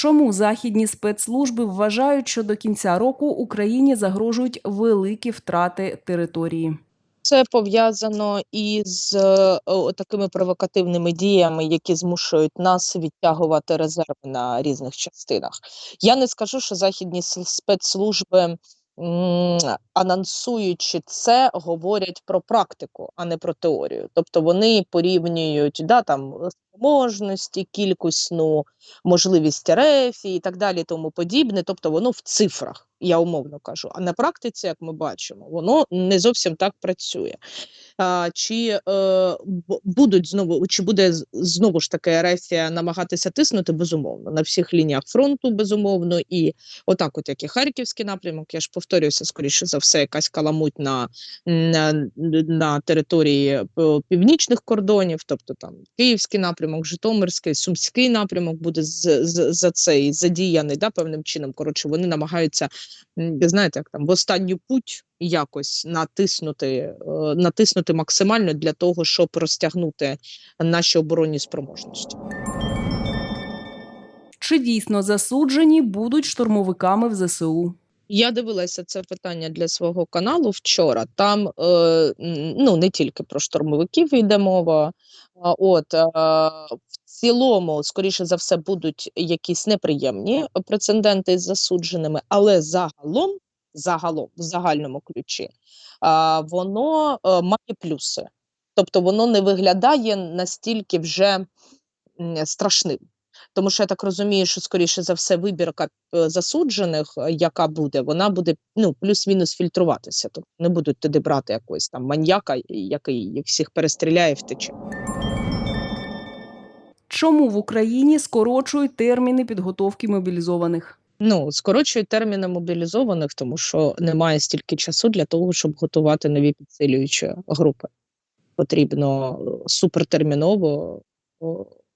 Чому західні спецслужби вважають, що до кінця року Україні загрожують великі втрати території? Це пов'язано із е, о, такими провокативними діями, які змушують нас відтягувати резерви на різних частинах. Я не скажу, що західні спецслужби, анонсуючи це, говорять про практику, а не про теорію. Тобто вони порівнюють да, там, спроможності, кількісну можливість РФ і так далі, тому подібне. Тобто воно в цифрах, я умовно кажу. А на практиці, як ми бачимо, воно не зовсім так працює. Чи е, будуть знову, чи буде знову ж таки Ерефія намагатися тиснути безумовно на всіх лініях фронту, безумовно, і отак, от як і Харківський напрямок, я ж повторююся, скоріше за все, якась каламуть на, на, на території е, північних кордонів, тобто там Київський напрямок, Житомирський, Сумський напрямок буде з, з, за цей задіяний да, певним чином. Коротше, вони намагаються, знаєте, як там в останню путь якось натиснути, е, натиснути максимально для того, щоб розтягнути наші оборонні спроможності. Чи дійсно засуджені будуть штурмовиками в ЗСУ? Я дивилася це питання для свого каналу вчора. Там е, ну не тільки про штурмовиків йде мова. А от е, в цілому, скоріше за все, будуть якісь неприємні прецеденти з засудженими, але загалом, загалом, в загальному ключі, воно е, має плюси. Тобто воно не виглядає настільки вже страшним. Тому що я так розумію, що скоріше за все вибірка е, засуджених, е, яка буде, вона буде ну плюс-мінус фільтруватися. Тобто не будуть туди брати якогось там маньяка, який всіх перестріляє і втече. Чому в Україні скорочують терміни підготовки мобілізованих? Ну скорочують терміни мобілізованих, тому що немає стільки часу для того, щоб готувати нові підсилюючі групи. Потрібно е, супертерміново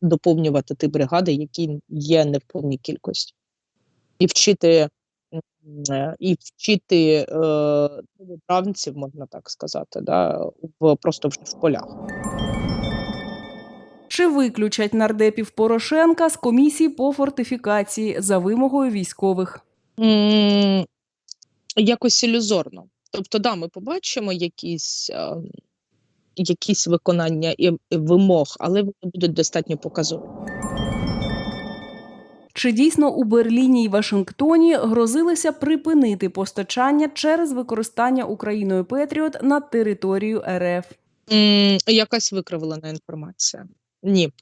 доповнювати ті бригади, які є не в повній кількості, і вчити е, і вчити е, новобранців, можна так сказати, да, в просто в полях. Чи виключать нардепів Порошенка з комісії по фортифікації за вимогою військових? М, якось ілюзорно. Тобто, да, ми побачимо якісь, е, якісь виконання і, вимог, але вони будуть достатньо показові. Чи дійсно у Берліні і Вашингтоні грозилися припинити постачання через використання Україною Петріот на територію РФ? М, якась викривлена інформація. Ні,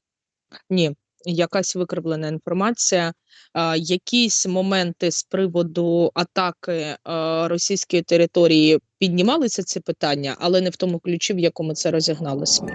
ні, якась викривлена інформація. А, якісь моменти з приводу атаки а, російської території піднімалися ці питання, але не в тому ключі, в якому це розігнали СМІ.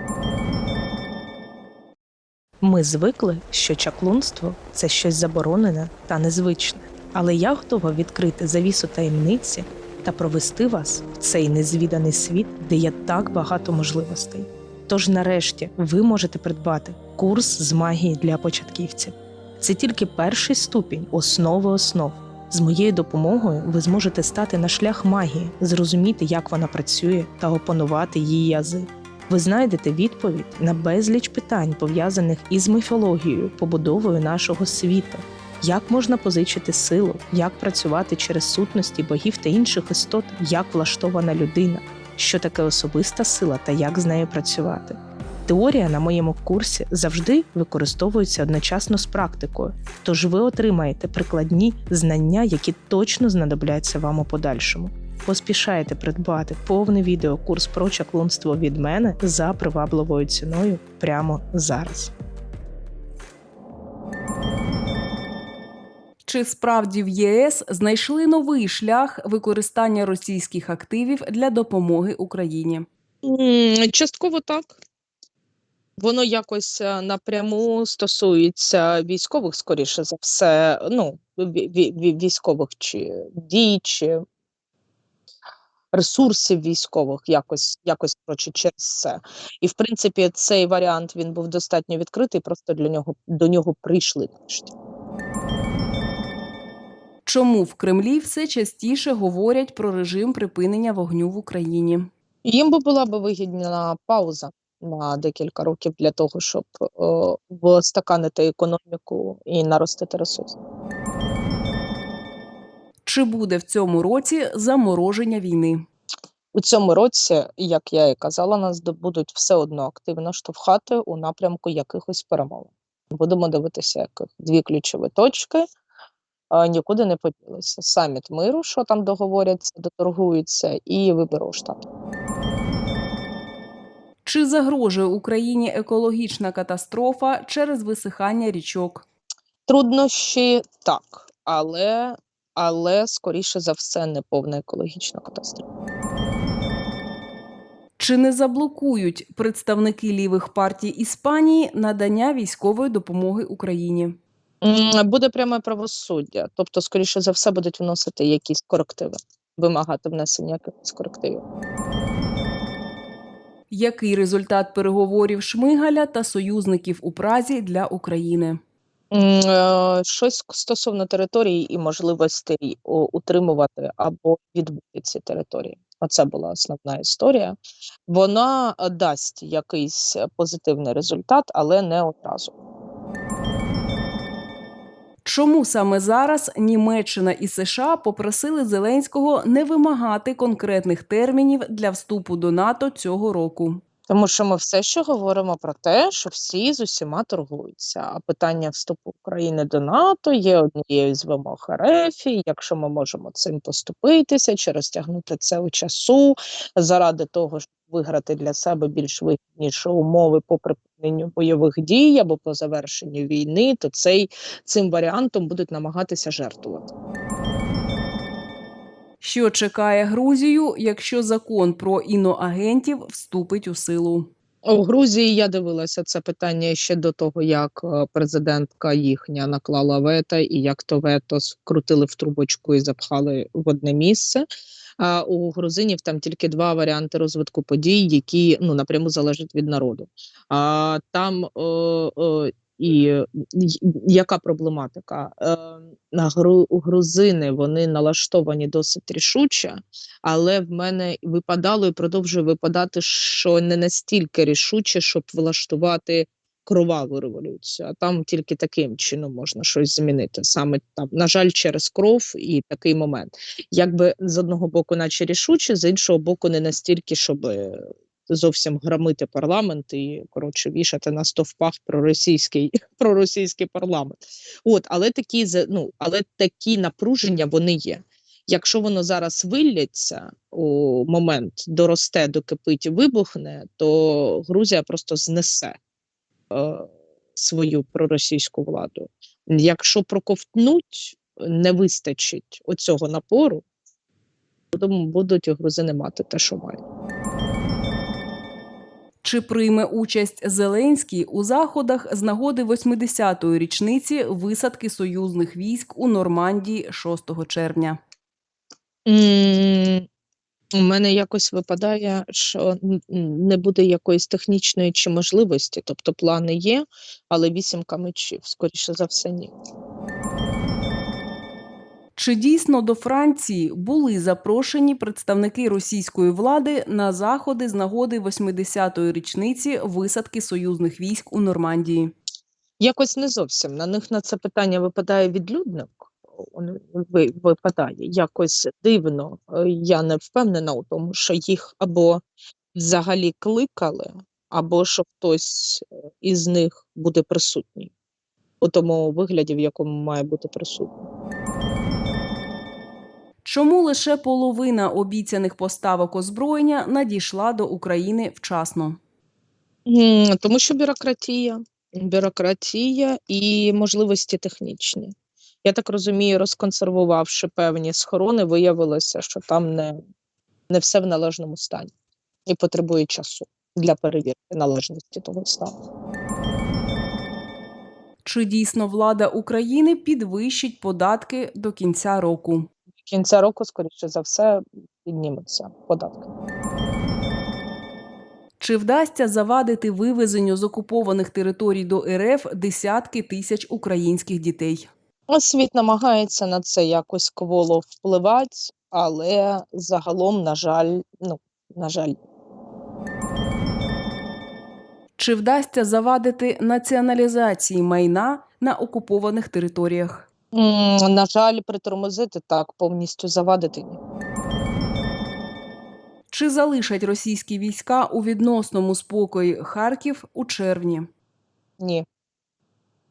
Ми звикли, що чаклунство це щось заборонене та незвичне. Але я готова відкрити завісу таємниці та провести вас в цей незвіданий світ, де є так багато можливостей. Тож, нарешті, ви можете придбати курс з магії для початківців. Це тільки перший ступінь основи основ. З моєю допомогою ви зможете стати на шлях магії, зрозуміти, як вона працює, та опанувати її язи. Ви знайдете відповідь на безліч питань, пов'язаних із міфологією, побудовою нашого світу. Як можна позичити силу, як працювати через сутності богів та інших істот, як влаштована людина, що таке особиста сила та як з нею працювати. Теорія на моєму курсі завжди використовується одночасно з практикою, тож ви отримаєте прикладні знання, які точно знадобляться вам у подальшому. Поспішайте придбати повний відеокурс про чаклунство від мене за привабливою ціною прямо зараз. Чи справді в ЄС знайшли новий шлях використання російських активів для допомоги Україні? Частково так. Воно якось е, напряму стосується військових, скоріше за все, ну, ві- ві- ві- військових чи дій, чи ресурсів військових, якось, якось коротше, через це. І в принципі, цей варіант він був достатньо відкритий, просто для нього до нього прийшли. Чому в Кремлі все частіше говорять про режим припинення вогню в Україні? Їм би була би вигідна пауза на декілька років для того, щоб е, встаканити економіку і наростити ресурси. Чи буде в цьому році замороження війни? У цьому році, як я і казала, нас будуть все одно активно штовхати у напрямку якихось перемовин. Будемо дивитися, яких дві ключові точки нікуди не поділися. Саміт миру, що там договоряться, доторгуються, і вибори у. Чи загрожує Україні екологічна катастрофа через висихання річок? Труднощі так, але, але скоріше за все не повна екологічна катастрофа. Чи не заблокують представники лівих партій Іспанії надання військової допомоги Україні? Буде пряме правосуддя, тобто, скоріше за все, будуть вносити якісь корективи, вимагати внесення якихось корективів. Який результат переговорів Шмигаля та союзників у Празі для України? Е, Щось стосовно території і можливостей утримувати або відбути ці території. Оце була основна історія. Вона е, дасть якийсь е, позитивний результат, але не одразу. Чому саме зараз Німеччина і США попросили Зеленського не вимагати конкретних термінів для вступу до НАТО цього року? Тому що ми все ще говоримо про те, що всі з усіма торгуються. А питання вступу України до НАТО є однією з вимог РФ. Якщо ми можемо цим поступитися чи розтягнути це у часу заради того, щоб виграти для себе більш вигідніші умови по припиненню бойових дій або по завершенню війни, то цей цим варіантом будуть намагатися жертвувати. Що чекає Грузію, якщо закон про іноагентів вступить у силу? У Грузії я дивилася це питання ще до того, як е, президентка їхня наклала вето, і як то вето скрутили в трубочку і запхали в одне місце. А у грузинів там тільки два варіанти розвитку подій, які ну напряму залежать від народу. А там е, е, і яка проблематика? Грузини вони налаштовані досить рішуче, але в мене випадало і продовжує випадати, що не настільки рішуче, щоб влаштувати кроваву революцію, а там тільки таким чином можна щось змінити. Саме там, на жаль, через кров і такий момент. Якби з одного боку, наче рішуче, з іншого боку, не настільки, щоб зовсім громити парламент і коротше вішати на стовпах проросійський, проросійський парламент. От, але такі ну, але такі напруження вони є. Якщо воно зараз вилляться у момент, доросте, докипить вибухне, то Грузія просто знесе е, свою проросійську владу. Якщо проковтнуть, не вистачить оцього напору, будуть грузини мати те, що мають. Чи прийме участь Зеленський у заходах з нагоди 80-ї річниці висадки союзних військ у Нормандії 6 червня? У мене якось випадає, що не буде якоїсь технічної чи можливості, тобто плани є, але вісімка мечів, скоріше за все, ні. Чи дійсно до Франції були запрошені представники російської влади на заходи з нагоди 80-ї річниці висадки союзних військ у Нормандії? Якось не зовсім. На них на це питання випадає відлюдник. ви- Випадає якось дивно. Я не впевнена у тому, що їх або взагалі кликали, або що хтось е, із них буде присутній у тому вигляді, в якому має бути присутній. Чому лише половина обіцяних поставок озброєння надійшла до України вчасно? Тому що бюрократія, бюрократія і можливості технічні. Я так розумію, розконсервувавши певні схорони, виявилося, що там не, не все в належному стані і потребує часу для перевірки належності того стану. Чи дійсно влада України підвищить податки до кінця року? Кінця року, скоріше за все, піднімуться податки. Чи вдасться завадити вивезенню з окупованих територій до РФ десятки тисяч українських дітей? А світ намагається на це якось кволо впливати, але загалом, на жаль, ну, на жаль, Чи вдасться завадити націоналізації майна на окупованих територіях? На жаль, притормозити так, повністю завадити. Чи залишать російські війська у відносному спокої Харків у червні? Ні.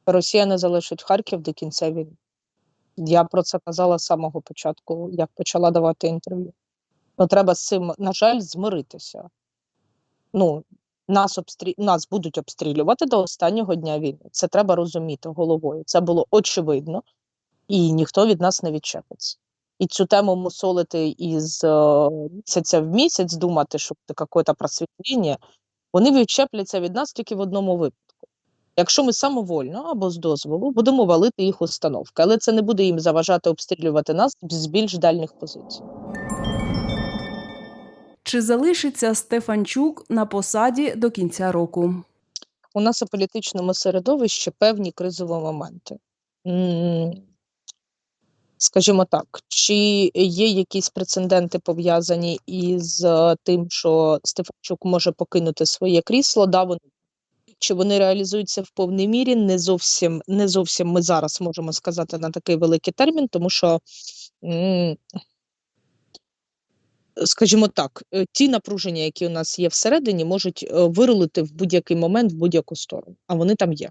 Росія не залишить Харків до кінця війни. Я про це казала з самого початку, як почала давати інтерв'ю. Ну, треба з цим, на жаль, змиритися. Ну, нас, обстрі... нас будуть обстрілювати до останнього дня війни. Це треба розуміти головою. Це було очевидно, і ніхто від нас не відчепиться. І цю тему мусолити із е, місяця в місяць, думати, що це якесь просвітлення, вони відчепляться від нас тільки в одному випадку. Якщо ми самовольно або з дозволу будемо валити їх установки, але це не буде їм заважати обстрілювати нас з більш дальних позицій. Чи залишиться Стефанчук на посаді до кінця року? У нас у політичному середовищі певні кризові моменти. Скажімо так, чи є якісь прецеденти пов'язані із е, тим, що Стефанчук може покинути своє крісло? Да, вони чи вони реалізуються в повній мірі? Не зовсім не зовсім ми зараз можемо сказати на такий великий термін, тому що, скажімо так, е, ті напруження, які у нас є всередині, можуть е, вирулити в будь-який момент в будь-яку сторону, а вони там є.